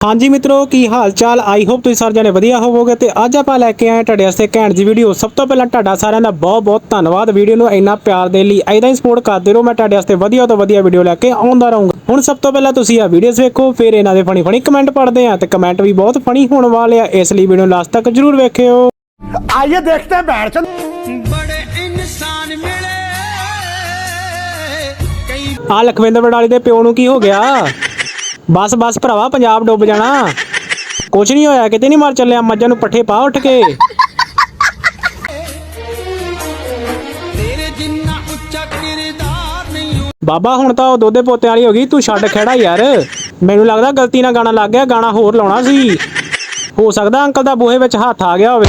ਹਾਂਜੀ ਮਿੱਤਰੋ ਕੀ ਹਾਲ ਚਾਲ ਆਈ ਹੋਪ ਤੁਸੀਂ ਸਾਰੇ ਜਣੇ ਵਧੀਆ ਹੋਵੋਗੇ ਤੇ ਅੱਜ ਆਪਾਂ ਲੈ ਕੇ ਆਏ ਤੁਹਾਡੇ ਵਾਸਤੇ ਘੈਂਟ ਜੀ ਵੀਡੀਓ ਸਭ ਤੋਂ ਪਹਿਲਾਂ ਤੁਹਾਡਾ ਸਾਰਿਆਂ ਦਾ ਬਹੁਤ ਬਹੁਤ ਧੰਨਵਾਦ। ਵੀਡੀਓ ਨੂੰ ਇੰਨਾ ਪਿਆਰ ਦੇ ਲਈ ਐਦਾਂ ਹੀ ਸਪੋਰਟ ਕਰਦੇ ਰਹੋ। ਮੈਂ ਤੁਹਾਡੇ ਵਾਸਤੇ ਵਧੀਆ ਤੋਂ ਵਧੀਆ ਵੀਡੀਓ ਲੈ ਕੇ ਆਉਂਦਾ ਰਹੂੰਗਾ। ਹੁਣ ਸਭ ਤੋਂ ਪਹਿਲਾਂ ਤੁਸੀਂ ਆ ਵੀਡੀਓਸ ਵੇਖੋ ਫਿਰ ਇਹਨਾਂ ਦੇ ਫਣੀ ਫਣੀ ਕਮੈਂਟ ਪੜਦੇ ਆ ਤੇ ਕਮੈਂਟ ਵੀ ਬਹੁਤ ਫਣੀ ਹੋਣ ਵਾਲੇ ਆ। ਇਸ ਲਈ ਵੀਡੀਓ ਲਾਸਟ ਤੱਕ ਜ਼ਰੂਰ ਵੇਖਿਓ। ਆਈਏ ਦੇਖਦੇ ਹਾਂ ਬੈਠ ਚਲ ਬੜੇ ਇਨਸਾਨ ਮਿਲੇ। ਆ ਲਖਵਿੰਦਰ ਬਡਾਲੀ ਦੇ ਪਿਓ ਨੂੰ ਕੀ ਹੋ ਗਿਆ? ਬਸ ਬਸ ਭਰਾਵਾ ਪੰਜਾਬ ਡੁੱਬ ਜਾਣਾ। ਕੁਝ ਨਹੀਂ ਹੋਇਆ ਕਿਤੇ ਨਹੀਂ ਮਰ ਚੱਲਿਆ ਮੱਝਾਂ ਨੂੰ ਪੱਠੇ ਪਾ ਉੱਠ ਕੇ। ਬਾਬਾ ਹੁਣ ਤਾਂ ਉਹ ਦੋਦੇ ਪੋਤੇ ਵਾਲੀ ਹੋ ਗਈ ਤੂੰ ਛੱਡ ਖੜਾ ਯਾਰ। ਮੈਨੂੰ ਲੱਗਦਾ ਗਲਤੀ ਨਾਲ ਗਾਣਾ ਲੱਗ ਗਿਆ ਗਾਣਾ ਹੋਰ ਲਾਉਣਾ ਸੀ। ਹੋ ਸਕਦਾ ਅੰਕਲ ਦਾ ਬੂਹੇ ਵਿੱਚ ਹੱਥ ਆ ਗਿਆ ਹੋਵੇ।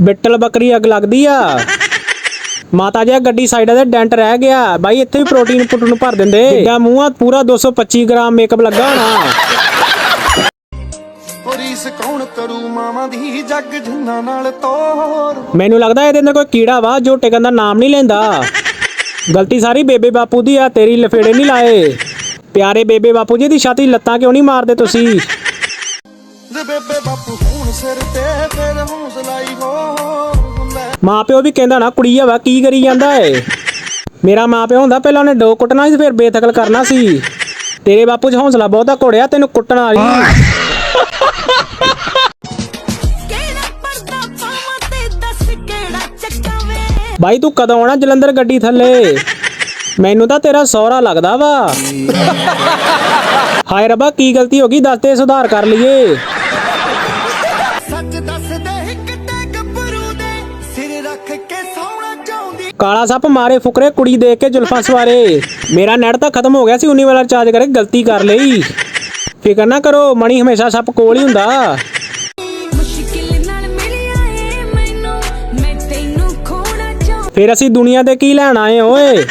ਬਿੱਟਲ ਬੱਕਰੀ ਅੱਗ ਲੱਗਦੀ ਆ। ਮਾਤਾ ਜੀ ਗੱਡੀ ਸਾਈਡ ਤੇ ਡੈਂਟ ਰਹਿ ਗਿਆ। ਬਾਈ ਇੱਥੇ ਵੀ ਪ੍ਰੋਟੀਨ ਪੁੱਟ ਨੂੰ ਭਰ ਦਿੰਦੇ। ਏਡਾ ਮੂੰਹ ਪੂਰਾ 225 ਗ੍ਰਾਮ ਮੇਕਅਪ ਲੱਗਾ ਹੋਣਾ। ਪੁਰੀਸ ਕੌਣ ਕਰੂ? ਮਾਵਾਂ ਦੀ ਜੱਗ ਜਿੰਨਾ ਨਾਲ ਤੋਰ। ਮੈਨੂੰ ਲੱਗਦਾ ਇਹਦੇ ਅੰਦਰ ਕੋਈ ਕੀੜਾ ਵਾ ਜੋ ਟਿਕਣ ਦਾ ਨਾਮ ਨਹੀਂ ਲੈਂਦਾ। ਗਲਤੀ ਸਾਰੀ ਬੇਬੇ ਬਾਪੂ ਦੀ ਆ ਤੇਰੀ ਲਫੇੜੇ ਨਹੀਂ ਲਾਏ। ਪਿਆਰੇ ਬੇਬੇ ਬਾਪੂ ਜੀ ਦੀ ਛਾਤੀ ਲੱਤਾਂ ਕਿਉਂ ਨਹੀਂ ਮਾਰਦੇ ਤੁਸੀਂ? ਜੇ ਬੇਬੇ ਬਾਪੂ ਹੁਣ ਸਿਰ ਤੇ ਫਿਰ ਹੌਸਲਾ ਹੀ ਹੋ ਮਾਂ ਪਿਓ ਵੀ ਕਹਿੰਦਾ ਨਾ ਕੁੜੀ ਵਾ ਕੀ ਕਰੀ ਜਾਂਦਾ ਏ? ਮੇਰਾ ਮਾਂ ਪਿਓ ਹੁੰਦਾ ਪਹਿਲਾਂ ਉਹਨੇ ਡੋ ਕੁੱਟਣਾ ਸੀ ਫਿਰ ਬੇਦਖਲ ਕਰਨਾ ਸੀ। ਤੇਰੇ ਬਾਪੂ 'ਚ ਹੌਸਲਾ ਬਹੁਤਾ ਘੋੜਿਆ ਤੈਨੂੰ ਕੁੱਟਣਾ ਨਹੀਂ ਕਿਹੜਾ ਪਰਦਾ ਪਾਵਾਂ ਤੇ ਦੱਸ ਕਿਹੜਾ ਚੱਕਾ ਵੇ ਬਾਈ ਤੂੰ ਕਦੋਂ ਆਉਣਾ ਜਲੰਧਰ ਗੱਡੀ ਥੱਲੇ? ਮੈਨੂੰ ਤਾਂ ਤੇਰਾ ਸਹੁਰਾ ਲੱਗਦਾ ਵਾ। ਹਾਏ ਰੱਬਾ ਕੀ ਗਲਤੀ ਹੋ ਗਈ? ਦੱਸ ਤੇ ਸੁਧਾਰ ਕਰ ਲਈਏ। ਕਾਲਾ ਸੱਪ ਮਾਰੇ ਫੁਕਰੇ ਕੁੜੀ ਦੇਖ ਕੇ ਜੁਲਫਾਂ ਸਵਾਰੇ। ਮੇਰਾ ਨੈਟ ਤਾਂ ਖਤਮ ਹੋ ਗਿਆ ਸੀ ਉਨੀ ਵਾਲਾ ਚਾਰਜ ਕਰੇ ਗਲਤੀ ਕਰ ਲਈ। ਫਿਕਰ ਨਾ ਕਰੋ ਮਣੀ ਹਮੇਸ਼ਾ ਸੱਪ ਕੋਲ ਹੀ ਹੁੰਦਾ। ਮੁਸ਼ਕਿਲ ਨਾਲ ਮਿਲਿਆ ਏ ਮੈਨੂੰ ਮੈਂ ਤੈਨੂੰ ਖੋਣਾ ਚਾਹੁੰ ਫਿਰ ਅਸੀਂ ਦੁਨੀਆ ਤੇ ਕੀ ਲੈਣ ਆਏ ਓਏ?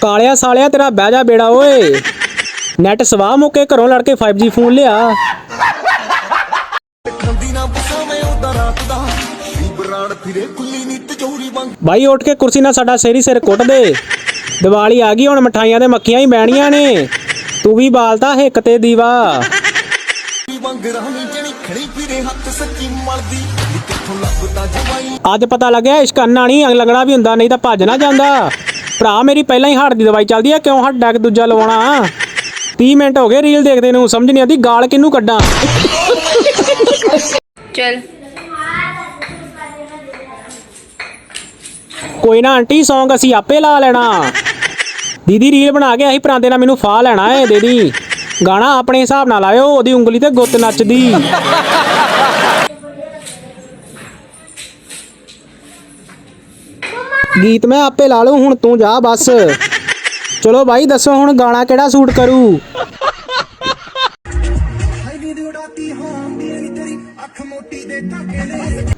ਕਾਲਿਆ ਸਾਲਿਆ ਤੇਰਾ ਬਹਿ ਜਾ ਬੇੜਾ ਓਏ। ਨੈਟ ਸਵਾਹ ਮੁੱਕੇ ਘਰੋਂ ਲੜ ਕੇ 5G ਫੋਨ ਲਿਆ। ਖੰਦੀ ਨਾ ਬਸਾਵੇਂ ਉਹਦਾ ਰਾਤ ਦਾ। ਵੀ ਬਰਾੜ ਫਿਰੇ ਕੁੱਲੀ ਨੀ ਤਜੋਰੀ ਵਾਂਗ ਬਾਈ, ਉੱਠ ਕੇ ਕੁਰਸੀ ਨਾਲ ਸਾਡਾ ਸਿਰ ਸਿਰ ਕੁੱਟ ਦੇ। ਦੀਵਾਲੀ ਆ ਗਈ, ਹੁਣ ਮਠਾਈਆਂ ਤੇ ਮੱਖੀਆਂ ਹੀ ਬਹਿਣੀਆਂ ਨੇ। ਤੂੰ ਵੀ ਬਾਲਤਾ ਹਿੱਕ ਤੇ, ਦੀਵਾ। ਵਾਂਗ ਰਾਣੀ ਜਣੀ ਖੜੀ ਫਿਰੇ ਹੱਥ ਸੱਚੀ ਮਲਦੀ ਕਿੱਥੋਂ ਲੱਭਦਾ ਜਵਾਈ ਅੱਜ ਪਤਾ ਲੱਗਿਆ, ਇਸ਼ਕ ਅੰਨਾ ਨਹੀਂ ਅੰਗ ਲੱਗਣਾ ਵੀ ਹੁੰਦਾ, ਨਹੀਂ ਤਾਂ ਭੱਜ ਨਾ ਜਾਂਦਾ। ਭਰਾ ਮੇਰੀ ਪਹਿਲਾਂ ਹੀ ਹਾਰਟ ਦੀ ਦਵਾਈ ਚੱਲਦੀ ਆ, ਕਿਉਂ ਹੱਡ ਡੈਕ ਦੂਜਾ ਲਵਾਉਣਾ? 30 ਮਿੰਟ ਹੋ ਗਏ ਰੀਲ ਦੇਖਦੇ ਨੂੰ, ਸਮਝ ਨਹੀਂ ਆਉਂਦੀ, ਗਾਲ ਕਿਹਨੂੰ ਕੱਢਾਂ? चल ਕੋਈ ਨਾ ਆਂਟੀ Song ਅਸੀਂ ਆਪੇ ਲਾ ਲੈਣਾ। ਦੀਦੀ ਰੀਲ ਬਣਾ ਕੇ ਅਸੀਂ ਪਰਾਂਦੇ ਨਾਲ ਮੈਨੂੰ ਫਾ ਲੈਣਾ ਏ ਦੀਦੀ ਗਾਣਾ ਆਪਣੇ ਹਿਸਾਬ ਨਾਲ ਲਾਇਓ, ਉਹਦੀ ਉਂਗਲੀ ਤੇ ਗੁੱਤ ਨੱਚਦੀ। ਗੀਤ ਮੈਂ ਆਪੇ ਲਾ ਲਊ, ਹੁਣ ਤੂੰ ਜਾ ਬਸ। ਚਲੋ ਭਾਈ ਦੱਸੋ ਹੁਣ ਗਾਣਾ ਕਿਹੜਾ ਸੂਟ ਕਰੂ?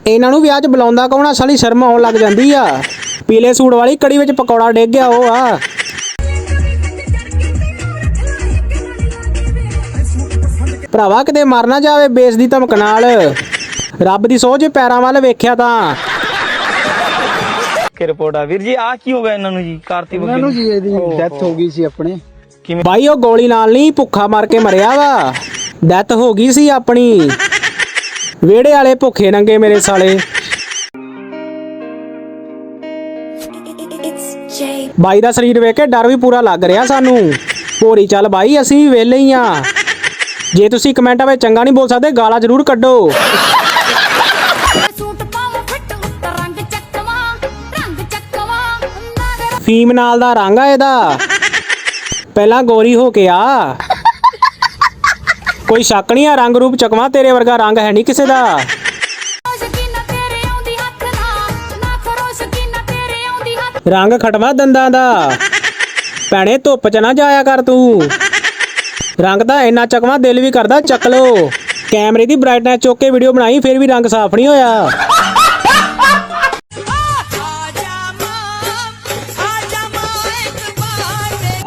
ਇਹਨਾਂ ਨੂੰ ਵਿਆਹ 'ਚ ਬੁਲਾਉਂਦਾ ਕੌਣ ਆ? ਸਾਲੀ ਸ਼ਰਮ ਆਉਣ ਲੱਗ ਜਾਂਦੀ ਆ। ਪੀਲੇ ਸੂਟ ਵਾਲੀ ਕੜੀ ਵਿੱਚ ਪਕੌੜਾ ਡਿੱਗ ਗਿਆ ਉਹ ਆ। ਭਰਾਵਾ ਕਿਤੇ ਮਰ ਨਾ ਜਾਵੇ ਬੇਸ ਦੀ ਧਮਕ ਨਾਲ। ਰੱਬ ਦੀ ਸੋਝ ਪੈਰਾਂ ਵੱਲ ਵੇਖਿਆ ਤਾਂ। ਕਿ ਰਿਪੋਰਟ ਆ? ਵੀਰ ਜੀ ਆ ਕੀ ਹੋ ਗਿਆ ਇਹਨਾਂ ਨੂੰ ਜੀ? ਕਾਰਤੀ ਵਕੀਲ ਨੂੰ ਜੀ ਇਹਦੀ ਡੈਥ ਹੋ ਗਈ ਸੀ ਆਪਣੇ। ਬਾਈ ਉਹ ਗੋਲੀ ਨਾਲ ਨਹੀਂ ਭੁੱਖਾ ਮਰ ਕੇ ਮਰਿਆ ਵਾ। ਡੈਥ ਹੋ ਗਈ ਸੀ ਆਪਣੀ। ਵਿਹੜੇ ਵਾਲੇ ਭੁੱਖੇ ਨੰਗੇ ਮੇਰੇ ਸਾਲੇ। ਬਾਈ ਦਾ ਸਰੀਰ ਵੇਖ ਕੇ ਡਰ ਵੀ ਪੂਰਾ ਲੱਗ ਰਿਹਾ ਸਾਨੂੰ। ਭੋਰੀ ਚੱਲ ਬਾਈ ਅਸੀਂ ਵੀ ਵਿਹਲੇ ਹੀ ਆ ਜੇ ਤੁਸੀਂ ਕਮੈਂਟਾਂ ਵਿੱਚ ਚੰਗਾ ਨਹੀਂ ਬੋਲ ਸਕਦੇ ਗਾਲਾਂ ਜ਼ਰੂਰ ਕੱਢੋ। ਫੀਮ ਨਾਲ ਦਾ ਰੰਗ ਆ ਇਹਦਾ। ਪਹਿਲਾਂ ਗੋਰੀ ਹੋ ਕੇ ਆ। ਕੋਈ ਸ਼ੱਕ ਨਹੀਂ ਆ ਰੰਗ ਰੂਪ ਚਕਵਾ ਤੇਰੇ ਵਰਗਾ ਰੰਗ ਹੈ ਨਹੀਂ ਕਿਸੇ ਦਾ। ਰੰਗ ਖਟਵਾ ਦੰਦਾਂ ਦਾ। ਭੈਣੇ, ਧੁੱਪ 'ਚ ਨਾ ਜਾਇਆ ਕਰ ਤੂੰ। ਰੰਗ ਤਾਂ ਇੰਨਾ ਚਕਵਾ, ਦਿਲ ਵੀ ਕਰਦਾ ਚੱਕ ਲੋ ਕੈਮਰੇ ਦੀ ਬ੍ਰਾਈਟਨੈਸ ਚੁੱਕ ਕੇ ਵੀਡੀਓ ਬਣਾਈ, ਫਿਰ ਵੀ ਰੰਗ ਸਾਫ਼ ਨਹੀਂ ਹੋਇਆ।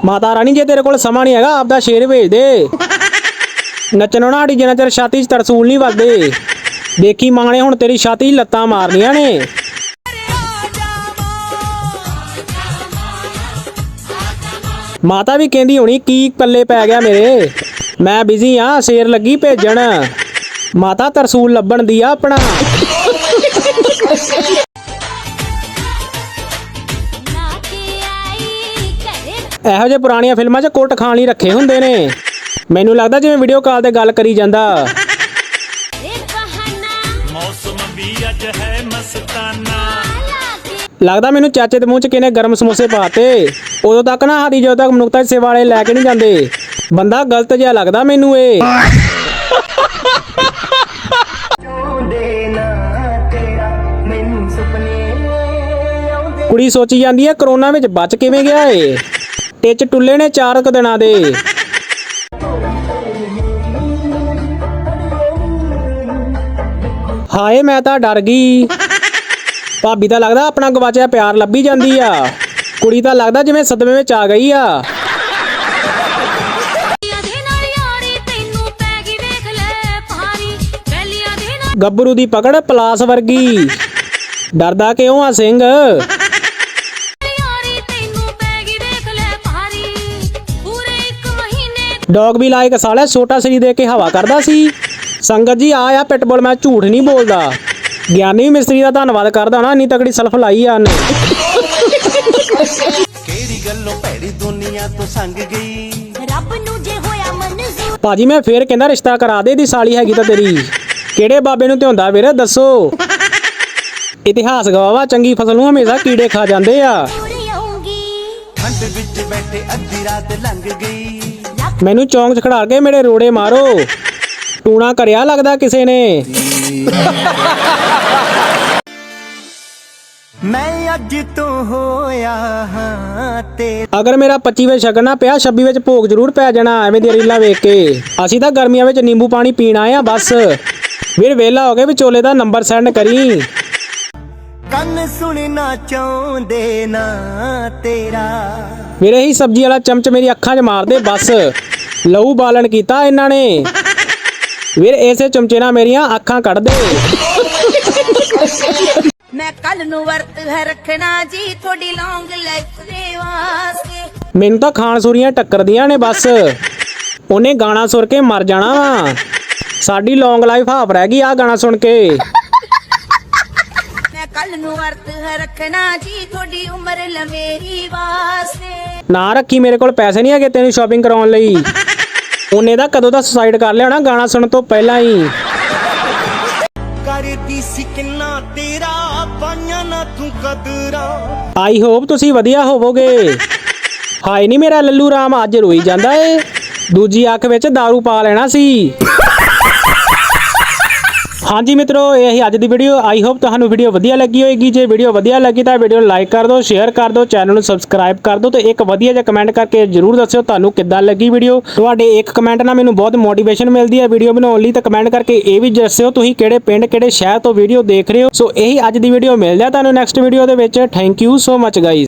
ਮਾਤਾ ਰਾਣੀ, ਜੇ ਤੇਰੇ ਕੋਲ ਸਮਾਂ ਨਹੀਂ ਹੈਗਾ, ਆਪਦਾ ਸ਼ੇਰ ਭੇਜ ਦੇ। ਨੱਚਣੋਂ ਨਾ ਸਾਡੀ ਜਿੰਨਾ ਚਿਰ ਛਾਤੀ 'ਚ ਤਰਸੂਲ ਨਹੀਂ ਵੱਜਦੇ ਦੇਖੀ ਮਾਂ ਨੇ ਹੁਣ ਤੇਰੀ ਛਾਤੀ 'ਚ ਲੱਤਾਂ ਮਾਰਨੀਆਂ ਨੇ। ਮਾਤਾ ਵੀ ਕਹਿੰਦੀ ਹੋਣੀ, ਕੀ ਪੱਲੇ ਪੈ ਗਿਆ ਮੇਰੇ? ਮੈਂ ਬਿਜ਼ੀ ਆ, ਸ਼ੇਰ ਲੱਗੀ ਭੇਜਣ। ਮਾਤਾ ਤਰਸੂਲ ਲੱਭਣ ਦੀ ਆ ਆਪਣਾ। ਇਹੋ ਜਿਹੇ ਪੁਰਾਣੀਆਂ ਫਿਲਮਾਂ 'ਚ ਕੋਟ ਖਾਣ ਲਈ ਰੱਖੇ ਹੁੰਦੇ ਨੇ। ਮੈਨੂੰ ਲੱਗਦਾ ਜਿਵੇਂ ਵੀਡੀਓ ਕਾਲ ਤੇ ਗੱਲ ਕਰੀ ਜਾਂਦਾ। ਲੱਗਦਾ ਮੈਨੂੰ ਚਾਚੇ ਦੇ ਮੂੰਹ 'ਚ ਕਿਨੇ ਗਰਮ ਸਮੋਸੇ ਪਾਤੇ? ਉਦੋਂ ਤੱਕ ਨਾ ਹਾਦੀ ਜਦੋਂ ਤੱਕ ਮਨੁੱਖਤਾ ਸੇਵਾ ਵਾਲੇ ਲੈ ਕੇ ਨਹੀਂ ਜਾਂਦੇ। ਬੰਦਾ ਗਲਤ ਜਿਹਾ ਲੱਗਦਾ ਮੈਨੂੰ ਇਹ। ਕੁੜੀ ਸੋਚੀ ਜਾਂਦੀ ਹੈ ਕਰੋਨਾ ਵਿੱਚ ਬਚ ਕਿਵੇਂ ਗਿਆ ਏ? ਟਿੱਚ ਟੁੱਲੇ ਨੇ ਚਾਰ ਕੁ ਦਿਨਾਂ ਦੇ। ਹਾਏ, ਮੈਂ ਤਾਂ ਡਰ ਗਈ। ਭਾਬੀ ਤਾਂ ਲੱਗਦਾ ਆਪਣਾ ਗਵਾਚਿਆ ਪਿਆਰ ਲੱਭੀ ਜਾਂਦੀ ਆ। ਕੁੜੀ ਤਾਂ ਲੱਗਦਾ ਜਿਵੇਂ ਸਦਮੇ ਵਿੱਚ ਆ ਗਈ ਆ। ਗੱਭਰੂ ਦੀ ਪਕੜ ਪਲਾਸ ਵਰਗੀ। ਡਰਦਾ ਕਿਉਂ ਆ ਸਿੰਘ? ਡੌਗ ਵੀ ਲਾਇਕ ਸਾਲਿਆ ਛੋਟਾ ਸਰੀ ਦੇ ਕੇ ਹਵਾ ਕਰਦਾ ਸੀ। ਸੰਗਤ ਜੀ ਆ ਆ ਪਿਟਬੁਲ ਮੈਂ ਝੂਠ ਨਹੀਂ ਬੋਲਦਾ। ਗਿਆਨੀ ਮਿਸਤਰੀ ਦਾ ਧੰਨਵਾਦ ਕਰਦਾ ਨਾ ਇੰਨੀ ਤਕੜੀ ਸਲਫ ਲਾਈ ਆ ਉਹਨੇ। ਕਿਹੜੀ ਗੱਲੋਂ ਭੈੜੀ ਦੁਨੀਆ ਤੋਂ ਸੰਗ ਗਈ? ਰੱਬ ਨੂੰ ਜੇ ਹੋਇਆ ਮਨਜ਼ੂਰ। ਭਾਜੀ ਮੈਂ ਫੇਰ ਕਹਿੰਦਾ ਰਿਸ਼ਤਾ ਕਰਾ ਦੇ ਦੀ ਸਾਲੀ ਹੈਗੀ ਤਾਂ ਤੇਰੀ। ਕਿਹੜੇ ਬਾਬੇ ਨੂੰ ਧਿਆਉਂਦਾ ਵੀਰ ਦੱਸੋ। ਇਤਿਹਾਸ ਗਵਾਵਾ ਚੰਗੀ ਫਸਲ ਨੂੰ ਹਮੇਸ਼ਾ ਕੀੜੇ ਖਾ ਜਾਂਦੇ ਆ। ਠੰਡ ਵਿੱਚ ਬੈਠੇ ਅੱਧੀ ਰਾਤ ਲੰਘ ਗਈ। ਮੈਨੂੰ ਚੌਂਕ 'ਚ ਖੜਾ ਕੇ ਮੇਰੇ ਰੋੜੇ ਮਾਰੋ। ਟੂਣਾ ਕਰਿਆ ਲੱਗਦਾ ਕਿਸੇ ਨੇ। ਮੈਂ ਅੱਜ ਤੋਂ ਹੋਇਆ ਹਾਂ ਤੇ ਅਗਰ ਮੇਰਾ 25 ਵਿੱਚ ਛਕਣਾ ਪਿਆ 26 ਵਿੱਚ ਭੋਗ ਜ਼ਰੂਰ ਪੈ ਜਾਣਾ ਐਵੇਂ ਦੀਆਂ ਰੀਲਾਂ ਵੇਖ ਕੇ। ਅਸੀਂ ਤਾਂ ਗਰਮੀਆਂ ਵਿੱਚ ਨਿੰਬੂ ਪਾਣੀ ਪੀਣ ਆਏ ਆ ਬਸ। ਵੀਰ ਵੇਲਾ ਹੋ ਗਿਆ ਵਿਚੋਲੇ ਦਾ ਨੰਬਰ ਸੈਂਡ ਕਰੀ। ਕੰਨ ਸੁਣਨਾ ਚਾਹੁੰਦੇ ਨਾ ਤੇਰਾ। ਵੀਰ ਇਹੀ ਸਬਜ਼ੀ ਵਾਲਾ ਚਮਚ ਮੇਰੀ ਅੱਖਾਂ 'ਚ ਮਾਰ ਦੇ ਬਸ। ਲਹੂ ਬਾਲਣ ਕੀਤਾ ਇਹਨਾਂ ਨੇ। ਵੀਰ ਇਸੇ ਚਮਚੇ ਨਾਲ ਮੇਰੀਆਂ ਅੱਖਾਂ ਕੱਢ ਦੇ। ਮੈਂ ਕੱਲ ਨੂੰ ਵਰਤ ਹੈ ਰੱਖਣਾ ਜੀ ਤੁਹਾਡੀ ਲੌਂਗ ਲਾਈਫ ਦੇ ਵਾਸਤੇ। ਮੈਨੂੰ ਤਾਂ ਖਾਣ ਸੂਰੀਆਂ ਟੱਕਰਦੀਆਂ ਨੇ ਬਸ। ਉਹਨੇ ਗਾਣਾ ਸੁਰ ਕੇ ਮਰ ਜਾਣਾ ਵਾ। ਸਾਡੀ ਲੌਂਗ ਲਾਈਫ ਹਾਫ ਰਹਿ ਗਈ ਆ ਗਾਣਾ ਸੁਣ ਕੇ। ਮੈਂ ਕੱਲ ਨੂੰ ਵਰਤ ਹੈ ਰੱਖਣਾ ਜੀ ਤੁਹਾਡੀ ਉਮਰ ਲਵੇਰੀ ਵਾਸਤੇ। ਨਾ ਰੱਖੀ ਮੇਰੇ ਕੋਲ ਪੈਸੇ ਨਹੀਂ ਹੈਗੇ ਤੈਨੂੰ ਸ਼ਾਪਿੰਗ ਕਰਾਉਣ ਲਈ। ਉਹਨੇ ਦਾ ਕਦੋਂ ਦਾ ਸੁਸਾਈਡ ਕਰ ਲਿਆ ਹੋਣਾ ਗਾਣਾ ਸੁਣਨ ਤੋਂ ਪਹਿਲਾਂ ਹੀ। ਕਰਦੀ ਸੀ ਕਿੰਨਾ ਤੇਰਾ ਪਾਈਆਂ ਨਾ ਤੂੰ ਕਦਰਾਂ। ਆਈ ਹੋਪ ਤੁਸੀਂ ਵਧੀਆ ਹੋਵੋਗੇ। ਹਾਏ ਨਹੀਂ ਮੇਰਾ ਲੱਲੂ ਰਾਮ ਅੱਜ ਰੋਈ ਜਾਂਦਾ ਏ। ਦੂਜੀ ਅੱਖ ਵਿੱਚ दारू ਪਾ ਲੈਣਾ ਸੀ। ਹਾਂਜੀ ਮਿੱਤਰੋ, ਇਹ ਸੀ ਅੱਜ ਦੀ ਵੀਡੀਓ ਆਈ ਹੋਪ ਤੁਹਾਨੂੰ ਵੀਡੀਓ ਵਧੀਆ ਲੱਗੀ ਹੋਏਗੀ। ਜੇ ਵੀਡੀਓ ਵਧੀਆ ਲੱਗੀ ਤਾਂ ਵੀਡੀਓ ਨੂੰ ਲਾਈਕ ਕਰ ਦਿਓ ਸ਼ੇਅਰ ਕਰ ਦਿਓ ਚੈਨਲ ਨੂੰ ਸਬਸਕ੍ਰਾਈਬ ਕਰ ਦਿਓ ਤੇ ਇੱਕ ਵਧੀਆ ਜਿਹਾ ਕਮੈਂਟ ਕਰਕੇ ਜਰੂਰ ਦੱਸਿਓ ਤੁਹਾਨੂੰ ਕਿੱਦਾਂ ਲੱਗੀ ਵੀਡੀਓ ਤੁਹਾਡੇ ਇੱਕ ਕਮੈਂਟ ਨਾਲ ਮੈਨੂੰ ਬਹੁਤ ਮੋਟੀਵੇਸ਼ਨ ਮਿਲਦੀ ਹੈ ਵੀਡੀਓ ਬਣਾਉਣ ਲਈ, ਤਾਂ ਕਮੈਂਟ ਕਰਕੇ ਇਹ ਵੀ ਦੱਸਿਓ ਤੁਸੀਂ ਕਿਹੜੇ ਪਿੰਡ, ਕਿਹੜੇ ਸ਼ਹਿਰ ਤੋਂ ਵੀਡੀਓ ਦੇਖ ਰਹੇ ਹੋ। ਸੋ ਇਹੀ ਅੱਜ ਦੀ ਵੀਡੀਓ ਮਿਲਦੇ ਆ ਤੁਹਾਨੂੰ ਨੈਕਸਟ ਵੀਡੀਓ ਦੇ ਵਿੱਚ। Thank you so much guys